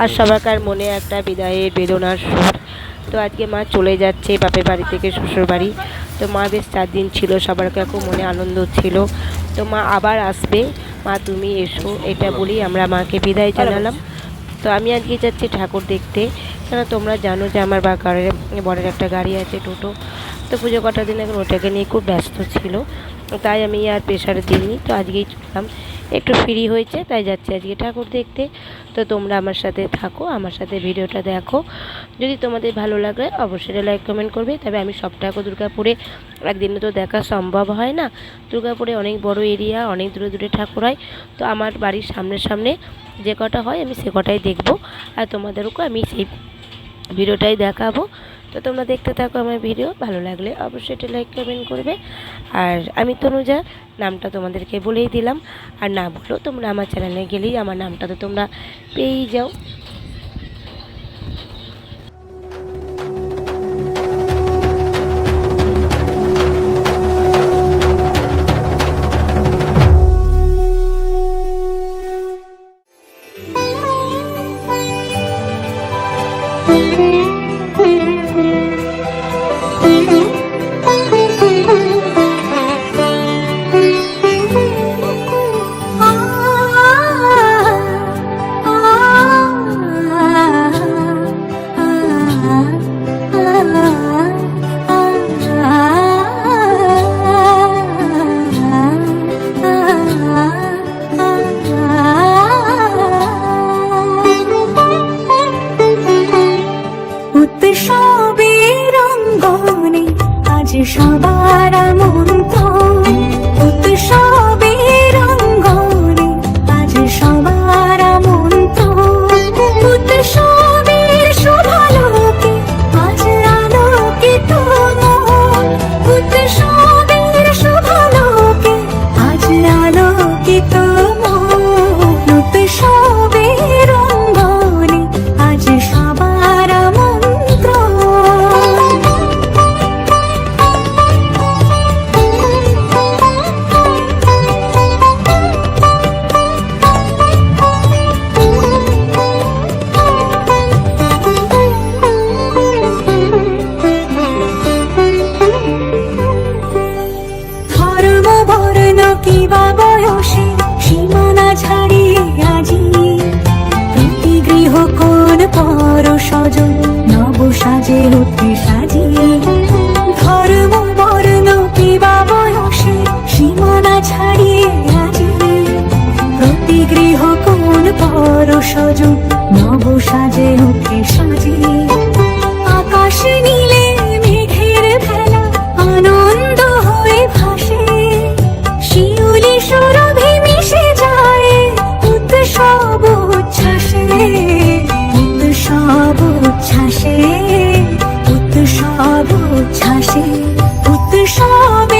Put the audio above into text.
আর সবারকার মনে একটা বিদায়ের বেদনার সুর। তো আজকে মা চলে যাচ্ছে বাপের বাড়ি থেকে, শ্বশুর বাড়ি। তো মা বেশ চার দিন ছিল, সবার খুব মনে আনন্দ ছিল। তো মা আবার আসবে। মা তুমি এসো, এটা বলেই আমরা মাকে বিদায় জানালাম। তো আমি আজকে যাচ্ছি ঠাকুর দেখতে। কেন তোমরা জানো যে আমার বা ঘরের বরের একটা গাড়ি আছে টোটো। তো পুজো কটার দিন এখন ওটাকে নিয়ে খুব ব্যস্ত ছিল। তাই আমি আর প্রেশারে দিইনি। তো আজকেই চললাম। একটু ফ্রি হয়েছে, তাই যাচ্ছি আজকে ঠাকুর দেখতে। তো তোমরা আমার সাথে থাকো, আমার সাথে ভিডিওটা দেখো। যদি তোমাদের ভালো লাগে, অবশ্যই লাইক কমেন্ট করবে। তবে আমি সব ঠাকুর দুর্গাপুরে একদিনে তো দেখা সম্ভব হয় না। দুর্গাপুরে অনেক বড় এরিয়া অনেক দূরে দূরে ঠাকুর হয়। তো আমার বাড়ির সামনে সামনে যে কটা হয়, আমি সে কটাই দেখব। আর তোমাদেরকেও আমি সেই ভিডিওটাই দেখাবো। তো তোমরা দেখতে থাকো আমার ভিডিও, ভালো লাগলে অবশ্যই এটা লাইক কমেন্ট করবে। আর আমি তনুজা, নামটা তোমাদেরকে বলেই দিলাম। আর না বলো তোমরা আমার চ্যানেলে গেলেই আমার নামটা তো তোমরা পেয়েই যাও। উৎসবের Thank you. সদা সজন নব সাজে উঠে সাজি। আকাশে নীলে মেঘের ভেলা, আনন্দ হয়ে ভাসে। শিউলি সৌরভে মিশে যায়, উৎসব উচ্ছ্বাসে। উৎসব উচ্ছ্বাসে উৎসব উচ্ছ্বাসে, উৎসবে